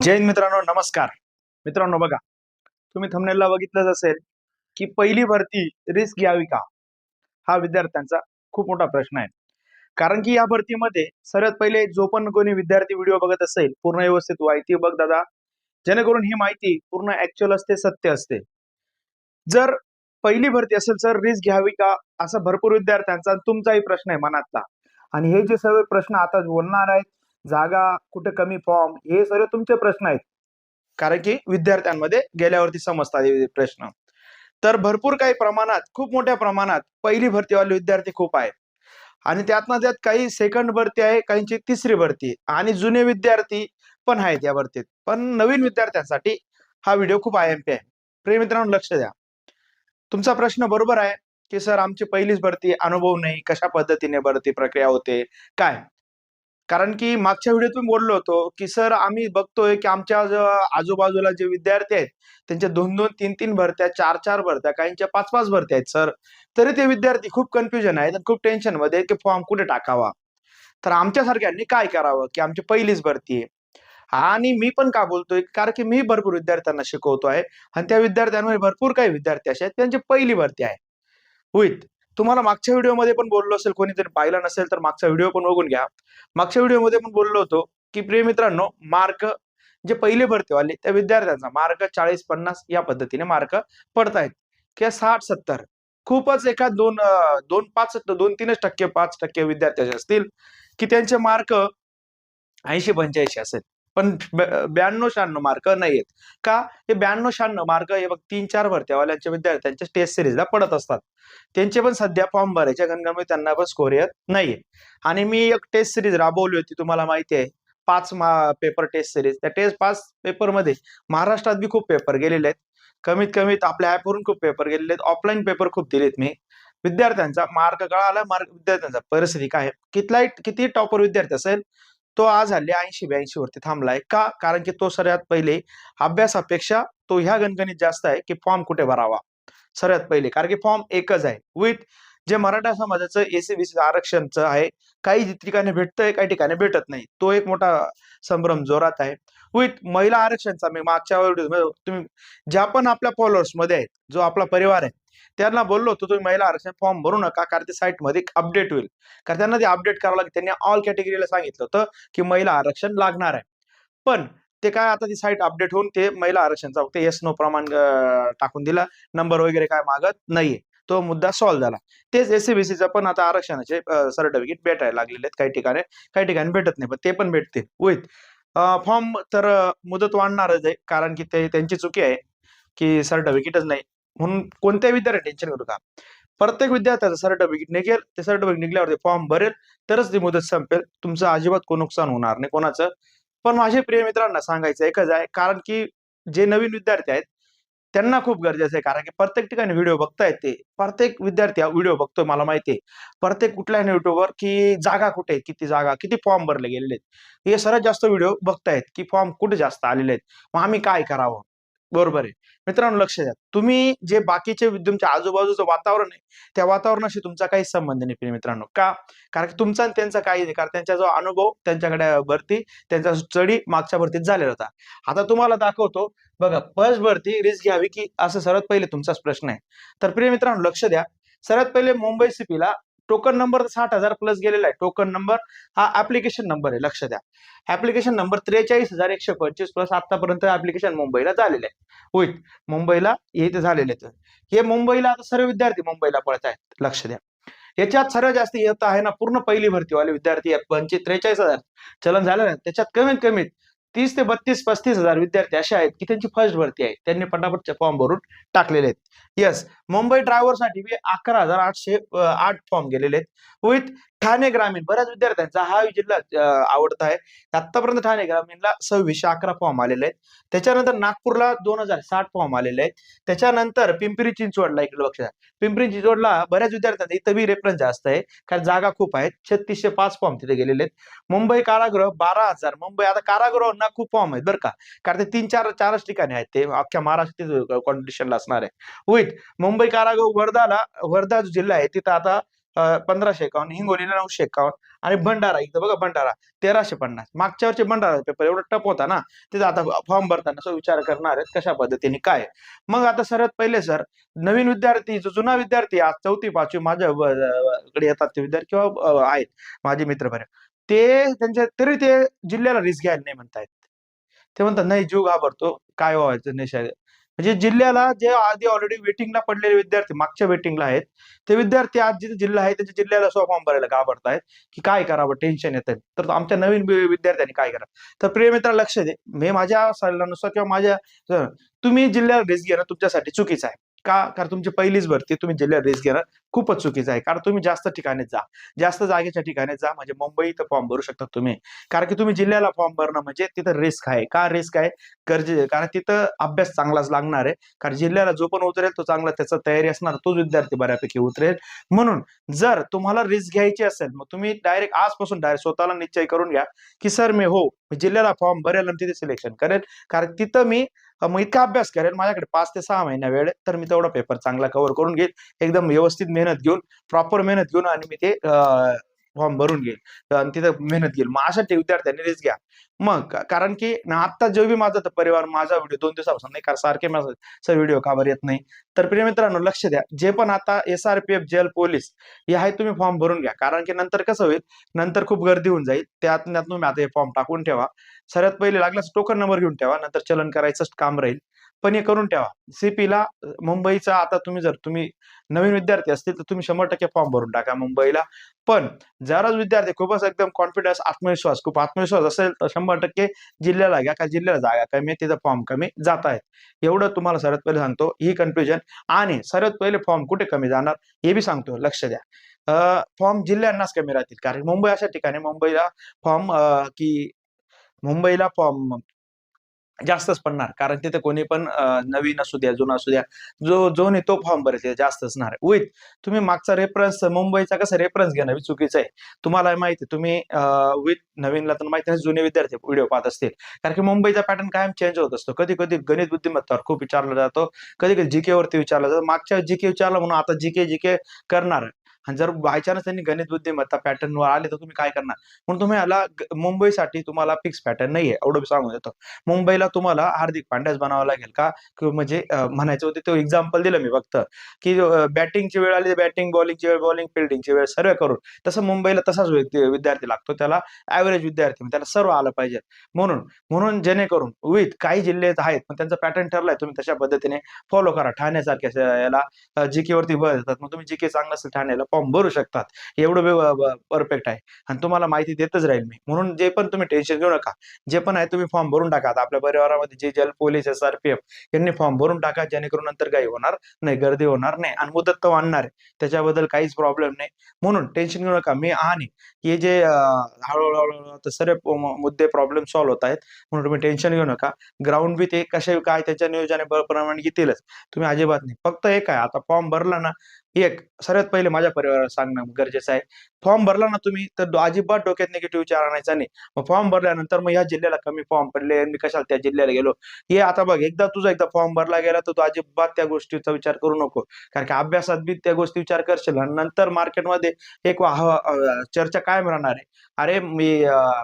जैन मित्रांनो नमस्कार. मित्रांनो बघा तुम्ही थमनेलला बघितलंच असेल की पहिली भरती रिस्क घ्यावी का? हा विद्यार्थ्यांचा खूप मोठा प्रश्न आहे. कारण की या भरतीमध्ये सर्वात पहिले जो पण कोणी विद्यार्थी व्हिडिओ बघत असेल पूर्ण व्यवस्थित माहिती बघ दादा. जेणेकरून ही माहिती पूर्ण ऍक्च्युअल असते सत्य असते. जर पहिली भरती असेल तर रिस्क घ्यावी का? असा भरपूर विद्यार्थ्यांचा तुमचाही प्रश्न आहे मनातला. आणि हे जे सर्व प्रश्न आता बोलणार आहेत जागा कुठं कमी फॉर्म हे सर्व तुमचे प्रश्न आहेत. कारण की विद्यार्थ्यांमध्ये गेल्यावरती समजतात हे प्रश्न. तर भरपूर काही प्रमाणात खूप मोठ्या प्रमाणात पहिली भरतीवाले विद्यार्थी खूप आहेत. आणि त्यातनं त्यात काही सेकंड भरती आहे काहींची तिसरी भरती आणि जुने विद्यार्थी पण आहेत या भरतीत. पण नवीन विद्यार्थ्यांसाठी हा व्हिडिओ खूप आय एम पी आहे. प्रिय मित्रांनो लक्ष द्या. तुमचा प्रश्न बरोबर आहे की सर आमची पहिलीच भरती अनुभव नाही कशा पद्धतीने भरती प्रक्रिया होते? काय? कारण की मागच्या व्हिडिओत मी बोललो होतो की सर आम्ही बघतोय की आमच्या आजूबाजूला जे विद्यार्थी आहेत त्यांच्या दोन दोन तीन तीन भरत्या चार चार भरत्या काहींच्या पाच पाच भरत्या आहेत सर. तरी ते विद्यार्थी खूप कन्फ्युजन आहेत आणि खूप टेन्शनमध्ये की फॉर्म कुठे टाकावा. तर आमच्यासारख्यांनी काय करावं की आमची पहिलीच भरती आहे. आणि मी पण का बोलतोय? कारण की मी भरपूर विद्यार्थ्यांना शिकवतो आहे आणि त्या विद्यार्थ्यांमध्ये भरपूर काही विद्यार्थी असे आहेत त्यांची पहिली भरती आहे. होईल तुम्हाला मागच्या व्हिडिओमध्ये पण बोललो असेल कोणीतरी पाहिलं नसेल तर मागचा व्हिडिओ पण बघून घ्या. मागच्या व्हिडिओमध्ये पण बोललो होतो की प्रिय मित्रांनो मार्क जे पहिले भरतीवाले त्या विद्यार्थ्यांचा मार्क चाळीस पन्नास या पद्धतीने मार्क पडतायत. किंवा साठ सत्तर. खूपच एका दोन दोन पाच दोन तीनच टक्के पाच टक्के विद्यार्थी असतील की त्यांचे मार्क ऐंशी पंच्याऐंशी असेल. पण ब्याण्णव शहाण्णव मार्क नाही आहेत का? हे ब्याण्णव शहाण्णव मार्क हे बघ तीन चार भरत्यावाल्यांच्या विद्यार्थ्यांच्या टेस्ट सिरीजला पडत असतात. त्यांचे पण सध्या फॉर्म भरायच्या गणगणमध्ये त्यांना पण स्कोर येत नाहीये. आणि मी एक टेस्ट सिरीज राबवली होती तुम्हाला माहिती आहे. पाच पेपर टेस्ट सिरीज त्या टेस्ट पाच पेपरमध्ये महाराष्ट्रात बी खूप पेपर गेलेले आहेत. कमीत कमीत आपल्या ऍपवरून खूप पेपर गेलेले आहेत. ऑफलाईन पेपर खूप दिलेत मी. विद्यार्थ्यांचा मार्क कळाला मार्क विद्यार्थ्यांचा परिस्थिती काय कितलाही किती टॉपर विद्यार्थी असेल तो आज हल्ली ऐंशी ब्याऐंशी वरती थांबलाय. का? कारण की तो सर्वात पहिले अभ्यासापेक्षा तो ह्या गणगणित जास्त आहे की फॉर्म कुठे भरावा? सर्वात पहिले. कारण की फॉर्म एकच आहे. विथ जे मराठा समाजाचं एसी एसीबीसी आरक्षणचं आहे काही ठिकाणी भेटतंय काही ठिकाणी भेटत नाही. तो एक मोठा संभ्रम जोरात आहे. विथ महिला आरक्षणचा मी मागच्या तुम्ही ज्या पण आपल्या फॉलोअर्समध्ये आहेत जो आपला परिवार आहे त्यांना बोललो होतो तुम्ही महिला आरक्षण फॉर्म भरू नका कारण ते साईटमध्ये अपडेट होईल. कारण त्यांना ते अपडेट करावं लागेल. त्यांनी ऑल कॅटेगरीला सांगितलं होतं की महिला आरक्षण लागणार आहे. पण ते काय आता ती साईट अपडेट होऊन ते महिला आरक्षणचा फक्त येस नो प्रमाण टाकून दिला. नंबर वगैरे काय मागत नाहीये. तो मुद्दा सॉल्व्ह झाला. तेच एसीबीसीचं पण आता आरक्षणाचे सर्टिफिकेट भेटायला लागलेले आहेत काही ठिकाणी काही ठिकाणी भेटत नाही पण ते पण भेटतील. विथ फॉर्म तर मुदत वाढणारच आहे कारण की ते त्यांची चुकी आहे की सर्टिफिकेटच नाही. म्हणून कोणत्या विद्यार्थी टेन्शन करू का प्रत्येक विद्यार्थ्याचं सर्टिफिकेट निघेल ते सर्टिफिकेट निघल्यावरती फॉर्म भरेल तरच ती मुदत संपेल. तुमचं अजिबात कोण नुकसान होणार नाही कोणाचं. पण माझे प्रिय मित्रांना सांगायचं एकच आहे कारण की जे नवीन विद्यार्थी आहेत त्यांना खूप गरजेचं आहे. कारण की प्रत्येक ठिकाणी व्हिडिओ बघतायत ते. प्रत्येक विद्यार्थी व्हिडिओ बघतोय मला माहिती आहे. प्रत्येक कुठल्याही युट्यूबवर की जागा कुठे आहेत किती जागा किती फॉर्म भरले गेलेले आहेत. हे सर्वात जास्त व्हिडिओ बघतायत की फॉर्म कुठे जास्त आलेले आहेत. मग आम्ही काय करावं? बरोबर आहे. मित्रांनो लक्ष द्या. तुम्ही जे बाकीचे तुमच्या आजूबाजूचं वातावरण आहे त्या वातावरणाशी तुमचा काही संबंध नाही प्रिय मित्रांनो. का? कारण की तुमचा आणि त्यांचा काही नाही. कारण त्यांचा जो अनुभव त्यांच्याकडे भरती त्यांचा स्टडी मागच्या भरतीत झालेला होता. आता तुम्हाला दाखवतो. बघा फर्स्ट भरती रिस्क घ्यावी की असं सर्वात पहिले तुमचाच प्रश्न आहे. तर प्रिय मित्रांनो लक्ष द्या. सर्वात पहिले मुंबई सिपीला टोकन नंबर साठ हजार प्लस गेलेला आहे. टोकन नंबर हा ऍप्लिकेशन नंबर आहे. लक्ष द्या. ऍप्लिकेशन नंबर त्रेचाळीस हजार एकशे पंचवीस प्लस आतापर्यंत ऍप्लिकेशन मुंबईला झालेले आहे होईल मुंबईला हे इथे झालेले आहेत. हे मुंबईला आता सर्व विद्यार्थी मुंबईला पळत आहेत. लक्ष द्या. याच्यात सर्वात जास्त येत आहे ना पूर्ण पहिली भरतीवाले विद्यार्थी आहेत. पंचवीस त्रेचाळीस हजार. चलन झालं ना त्याच्यात कमीत कमीत तीस ते बत्तीस पस्तीस हजार विद्यार्थी असे आहेत की त्यांची फर्स्ट भरती आहे. त्यांनी पटापटचे फॉर्म भरून टाकलेले आहेत. येस मुंबई ड्रायव्हरसाठी मी अकरा हजार आठशे आठ फॉर्म गेलेले आहेत. विथ ठाणे ग्रामीण बऱ्याच विद्यार्थ्यांचा हा जिल्हा आवडता आहे. आतापर्यंत ठाणे ग्रामीणला सव्वीसशे अकरा फॉर्म आलेले आहेत. त्याच्यानंतर नागपूरला दोन हजार साठ फॉर्म आलेले आहेत. त्याच्यानंतर पिंपरी चिंचवडला इकडे लक्ष द्या. पिंपरी चिंचवडला बऱ्याच विद्यार्थ्यांचा इथं बी रेफरन्स जास्त आहे. कारण जागा खूप आहेत. छत्तीसशे पाच फॉर्म तिथे गेलेले आहेत. मुंबई कारागृह बारा हजार. मुंबई आता कारागृहांना खूप फॉर्म आहेत बरं का? कारण ते तीन चार चारच ठिकाणी आहेत. ते अख्ख्या महाराष्ट्रात कॉम्पिटिशनला असणार आहे. विथ मुंबई कारागृह वर्धाला वर्धा जो जिल्हा आहे तिथं आता पंधराशे एकावन्न हिंगोलीला नऊशे एकावन्न आणि भंडारा इथं बघा भंडारा तेराशे पन्नास. मागच्या वर्षी भंडारा पेपर एवढा टप होता ना तिथं आता फॉर्म भरताना विचार करणार आहेत कशा पद्धतीने काय मग आता सर्वात पहिले सर नवीन विद्यार्थी जो जुना विद्यार्थी आज चौथी पाचवी माझ्याकडे येतात ते विद्यार्थी किंवा आहेत माझे मित्र बरे. ते त्यांच्या तरी ते जिल्ह्याला रिस्क घ्यायला नाही म्हणतायत. ते म्हणतात नाही जीव घाबरतो काय व्हायचं नाही म्हणजे जिल्ह्याला जे आधी ऑलरेडी वेटिंगला पडलेले विद्यार्थी मागच्या वेटिंगला आहेत ते विद्यार्थी आज जिथे जिल्हा आहे त्याच्या जिल्ह्याला स्व फॉर्म भरायला घाबरतायत की काय करावं टेन्शन येतं तर आमच्या नवीन विद्यार्थ्यांनी काय करा तर प्रिय मित्र लक्ष दे. मी माझ्या सल्ल्यानुसार किंवा माझ्या तुम्ही जिल्ह्याला रिस्क घेणं तुमच्यासाठी चुकीचं आहे. का? कारण तुमची पहिलीच भरती तुम्ही जिल्ह्यात रिस्क घेणं खूपच चुकीचं आहे. कारण तुम्ही जास्त ठिकाणी जा. जास्त जागेच्या ठिकाणी जा. म्हणजे मुंबई इथं फॉर्म भरू शकता तुम्ही. कारण की तुम्ही जिल्ह्याला फॉर्म भरणं म्हणजे तिथं रिस्क आहे. का रिस्क आहे? गरजे कारण तिथं अभ्यास चांगलाच लागणार आहे. कारण जिल्ह्याला जो पण उतरेल तो चांगला त्याचा तयारी असणार. तोच विद्यार्थी बऱ्यापैकी उतरेल. म्हणून जर तुम्हाला रिस्क घ्यायची असेल मग तुम्ही डायरेक्ट आजपासून डायरेक्ट स्वतःला निश्चय करून घ्या की सर मी हो मी जिल्ह्याला फॉर्म भरेल आणि तिथे सिलेक्शन करेल. कारण तिथं मी मग इतका अभ्यास करेल माझ्याकडे पाच ते सहा महिना वेळ आहे, तर मी तेवढा पेपर चांगला कव्हर करून घेईल एकदम व्यवस्थित मेहनत घेऊन प्रॉपर मेहनत घेऊन आणि मी ते फॉर्म भरून घेईल. आणि तिथं मेहनत घेईल. मग अशा विद्यार्थ्यांनी रिस्क घ्या. मग कारण की ना आता जो बी माझा परिवार माझा व्हिडिओ दोन दिवसापासून नाही कारण सारखे माझा सर व्हिडिओ का बरं येत नाही. तर प्रिय मित्रांनो लक्ष द्या. जे पण आता S R P F jail police हे आहे तुम्ही फॉर्म भरून घ्या. कारण की नंतर कसं होईल? नंतर खूप गर्दी होऊन जाईल. त्यात तुम्ही आता हे फॉर्म टाकून ठेवा. सर्वात पहिले लागल्यास टोकन नंबर घेऊन ठेवा. नंतर चलन करायचंच काम राहील. पण हे करून ठेवा. सीपीला मुंबईचा आता तुम्ही जर तुम्ही नवीन विद्यार्थी असतील तर तुम्ही शंभर टक्के फॉर्म भरून टाका मुंबईला. पण जराच विद्यार्थी खूपच एकदम कॉन्फिडन्स आत्मविश्वास खूप आत्मविश्वास असेल तर शंभर टक्के जिल्ह्याला घ्या का जिल्ह्याला जागा कमी आहे, तिथं फॉर्म कमी जात आहेत. एवढं तुम्हाला सर्वात पहिले सांगतो ही कन्फ्युजन आणि सर्वात पहिले फॉर्म कुठे कमी जाणार हे बी सांगतो लक्ष द्या. फॉर्म जिल्ह्यांनाच कमी राहतील कारण मुंबई अशा ठिकाणी मुंबईला फॉर्म की मुंबईला फॉर्म जास्तच पडणार. कारण तिथे कोणी पण नवीन असू द्या जुना असू द्या जो जो नाही तो फॉर्म भरेल जास्त असणार विथ तुम्ही मागचा रेफरन्स मुंबईचा कसं रेफरन्स घेणं चुकीचं आहे. तुम्हाला माहिती तुम्ही विथ नवीनला तर माहिती नाही जुने विद्यार्थी व्हिडिओ पाहत असतील. कारण की मुंबईचा पॅटर्न कायम चेंज होत असतो. कधी कधी गणित बुद्धिमत्तावर खूप विचारला जातो. कधी कधी जीके वरती विचारला जातो. मागच्या जीके विचारला म्हणून आता जीके जीके करणार. आणि जर बायचान्स त्यांनी गणित बुद्धिमत्ता पॅटर्न वर आले तर तुम्ही काय करणार? म्हणून तुम्ही याला मुंबईसाठी तुम्हाला फिक्स पॅटर्न नाहीये एवढं सांगून देतो मुंबईला तुम्हाला हार्दिक पांड्याच बनावा लागेल का? म्हणजे म्हणायचं होते तो एक्झाम्पल दिलं मी फक्त की बॅटिंगची वेळ आली बॅटिंग बॉलिंगची वेळ बॉलिंग फिल्डिंगची वेळ सर्व करून तसं मुंबईला तसाच विद्यार्थी लागतो. त्याला ऍव्हरेज विद्यार्थी त्याला सर्व आलं पाहिजे. म्हणून म्हणून जेणेकरून विथ काही जिल्हे आहेत पण त्यांचा पॅटर्न ठरलाय तुम्ही तशा पद्धतीने फॉलो करा. ठाण्यासारख्या याला जीके वरती भर देतात मग तुम्ही जीके चांगलं असेल ठाण्याला फॉर्म भरू शकतात. एवढं परफेक्ट आहे. आणि तुम्हाला माहिती देतच राहील मी. म्हणून जे पण तुम्ही टेन्शन घेऊ नका. जे पण आहे तुम्ही फॉर्म भरून टाका. आपल्या परिवारामध्ये जे jail police S R P F यांनी फॉर्म भरून टाका. जेणेकरून नंतर काही होणार नाही गर्दी होणार नाही आणि मुदत तर आणणार आहे. त्याच्याबद्दल काहीच प्रॉब्लेम नाही. म्हणून टेन्शन घेऊ नका. मी आणि हे जे हळूहळू सर्व मुद्दे प्रॉब्लेम सॉल्व्ह होत आहेत. म्हणून तुम्ही टेन्शन घेऊ नका. ग्राउंड बी ते कसे काय त्याच्या नियोजने प्रमाणे घेतीलच तुम्ही अजिबात नाही. फक्त एक आहे. आता फॉर्म भरला ना एक सर्वात पहिले माझ्या परिवाराला सांगणं गरजेचं आहे. फॉर्म भरला ना तुम्ही तर अजिबात डोक्यात निगेटिव्ह विचार आणायचा नाही. मग फॉर्म भरल्यानंतर मग या जिल्ह्याला कमी फॉर्म पडले मी कशाला त्या जिल्ह्याला गेलो? हे आता बघ एकदा तुझा एकदा फॉर्म भरला गेला तर तू अजिबात त्या गोष्टीचा विचार करू नको. कारण की अभ्यासात बी त्या गोष्टी विचार करशील आणि नंतर मार्केटमध्ये एक वा- चर्चा कायम राहणार आहे. अरे मी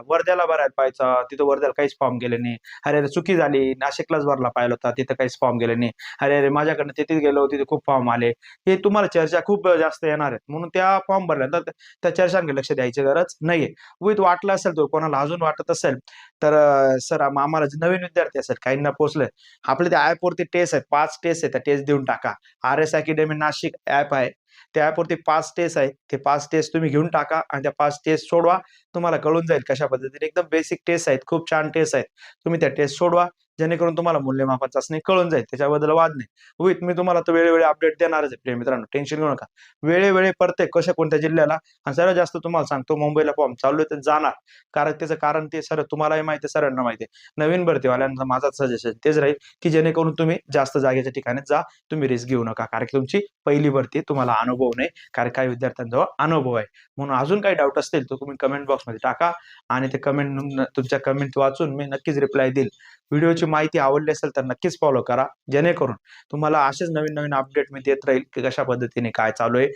वर्ध्याला भरायला पाहिजे तिथं वर्ध्याला काहीच फॉर्म गेले नाही. अरे अरे चुकी झाली नाशिकलाच भरला पाहिला होता तिथं काहीच फॉर्म गेले नाही. अरे अरे माझ्याकडनं तिथे गेलो तिथे खूप फॉर्म आले. हे तुम्हाला चर्चा खूप जास्त येणार आहेत म्हणून त्या फॉर्म भरल्यानंतर चर्चांकडे लक्ष द्यायची गरज नाहीये. विथ वाटलं असेल तो कोणाला अजून वाटत असेल तर सर आम्हाला जे नवीन विद्यार्थी असेल काहींना पोहोचले आपले त्या ऍप वरती टेस्ट आहेत पाच टेस्ट आहेत त्या टेस्ट देऊन टाका. R S academy Nashik app आहे. त्या ऍप वरती पाच टेस्ट आहेत. ते पाच टेस्ट तुम्ही घेऊन टाका आणि त्या पाच टेस्ट सोडवा. तुम्हाला कळून जाईल कशा पद्धतीने. एकदम बेसिक टेस्ट आहेत. खूप छान टेस्ट आहेत. तुम्ही त्या टेस्ट सोडवा. जेणेकरून तुम्हाला मूल्यमापन चाचणी कळून जाईल त्याच्याबद्दल वाद नाही. विथ मी तुम्हाला तो वेळोवेळी अपडेट देणारच आहे प्रिय मित्रांनो टेन्शन घेऊ नका. वेळेवेळी प्रत्येक कशा कोणत्या जिल्ह्याला आणि सर्वात जास्त तुम्हाला सांगतो मुंबईला फॉर्म चालू आहे तर जाणार. कारण त्याचं कारण ते सर तुम्हालाही माहिती आहे सरांना माहिती आहे. नवीन भरतीवाल्यांचा माझा सजेशन तेच राहील की जेणेकरून तुम्ही जास्त जागेच्या ठिकाणी जा तुम्ही रिस्क घेऊ नका. कारण की तुमची पहिली भरती तुम्हाला अनुभव नाही. कारण काही विद्यार्थ्यांजवळ अनुभव आहे. म्हणून अजून काही डाऊट असतील तर तुम्ही कमेंट बॉक्समध्ये टाका आणि ते कमेंट तुमच्या कमेंट वाचून मी नक्कीच रिप्लाय देईल. व्हिडिओ व्हिडिओची माहिती आवडली असेल तर नक्कीच फॉलो करा. जेणेकरून तुम्हाला असेच नवीन नवीन अपडेट मी देत राहील की कशा पद्धतीने काय चालू आहे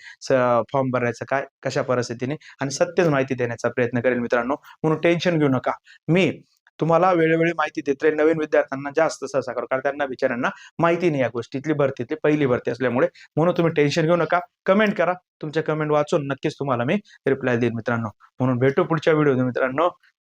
फॉर्म भरायचं काय कशा परिस्थितीने आणि सत्यच माहिती देण्याचा प्रयत्न करेल मित्रांनो. म्हणून टेन्शन घेऊ नका. मी तुम्हाला वेळोवेळी माहिती देत राहील. नवीन विद्यार्थ्यांना जास्त सहसा करू. कारण त्यांना बिचाऱ्यांना माहिती नाही या गोष्टीतली भरतीतली पहिली भरती असल्यामुळे. म्हणून तुम्ही टेन्शन घेऊ नका. कमेंट करा. तुमच्या कमेंट वाचून नक्कीच तुम्हाला मी रिप्लाय देईन मित्रांनो. म्हणून भेटू पुढच्या व्हिडिओ मित्रांनो.